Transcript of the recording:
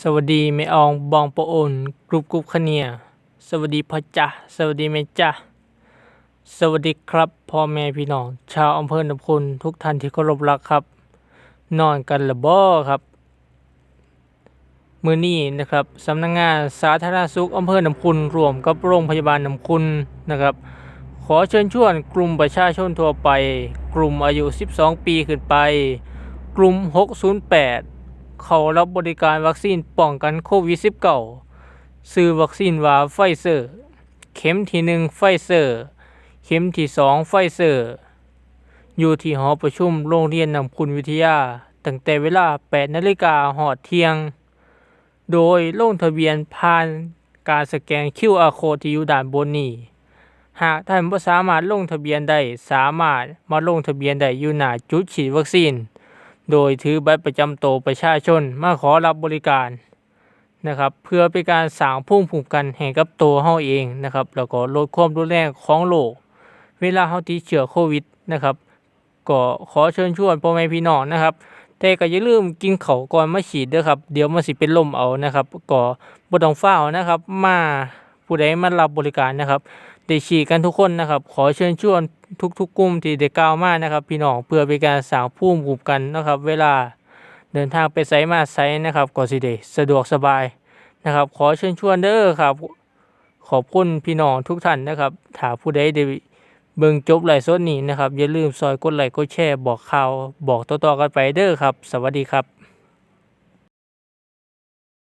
สวัสดีแม่อองบองปะโอนกรุบกรุบคเนีย สวัสดีพ่อจ้าสวัสดีแม่จ้าสวัสดีครับพ่อแม่พี่น้องชาวอำเภอหนองคุณทุกท่านที่เคารพรักครับ นอนกันละบ่ครับ มือนี้นะครับสำนักงงานสาธารณสุขอำเภอหนองคุณรวมกับโรงพยาบาลหนองคุณนะครับ ขอเชิญชวนกลุ่มประชาชนทั่วไป กลุ่มอายุ 12 ปีขึ้นไป กลุ่ม 608 เขารับบริการวัคซีนป้องกันโควิด -19 ซื้อวัคซีนว่าไฟเซอร์ เข็มที่ 1 ไฟเซอร์ เข็มที่ 2 ไฟเซอร์ อยู่ที่หอประชุมโรงเรียนนำคุณวิทยา ตั้งแต่เวลา 8นาฬิกาหอดเที่ยง โดยลงทะเบียนผ่านการสแกน QR code ที่อยู่ด้านบนนี้หากท่านบ่สามารถลงทะเบียนได้ สามารถมาลงทะเบียนได้อยู่หน้าจุดฉีดวัคซีน โดยถือบัตรประจำตัวประชาชนมาขอรับบริการนะครับ เพื่อเป็นการสร้างภูมิคุ้มกันให้กับตัวเฮาเองนะครับ แล้วก็ลดความรุนแรงของโรคเวลาเฮาติดเชื้อโควิดนะครับ ก็ขอเชิญชวนพ่อแม่พี่น้องนะครับ แต่ก็อย่าลืมกินเขาก่อนมาฉีดเด้อครับ เดี๋ยวมันสิเป็นลมเอานะครับ ก็บ่ต้องฟ้าวนะครับ มาผู้ใดมารับบริการนะครับได้ฉีดกันทุกคนนะครับ ขอเชิญชวน ทุกๆกลุ่มที่ได้กล่าวมานะครับ พี่น้องเพื่อเป็นการสร้างภูมิคุ้มกันนะครับ เวลาเดินทางไปไสมาไสนะครับก็สิได้สะดวกสบายนะครับ ขอเชิญชวนเด้อครับ ขอบคุณพี่น้องทุกท่านนะครับถ้าผู้ใดได้เบิ่งจบไลฟ์สดนี้นะครับอย่าลืมซอยกดไลค์กดแชร์บอกข่าวบอกต่อๆกันไปเด้อครับ สวัสดีครับ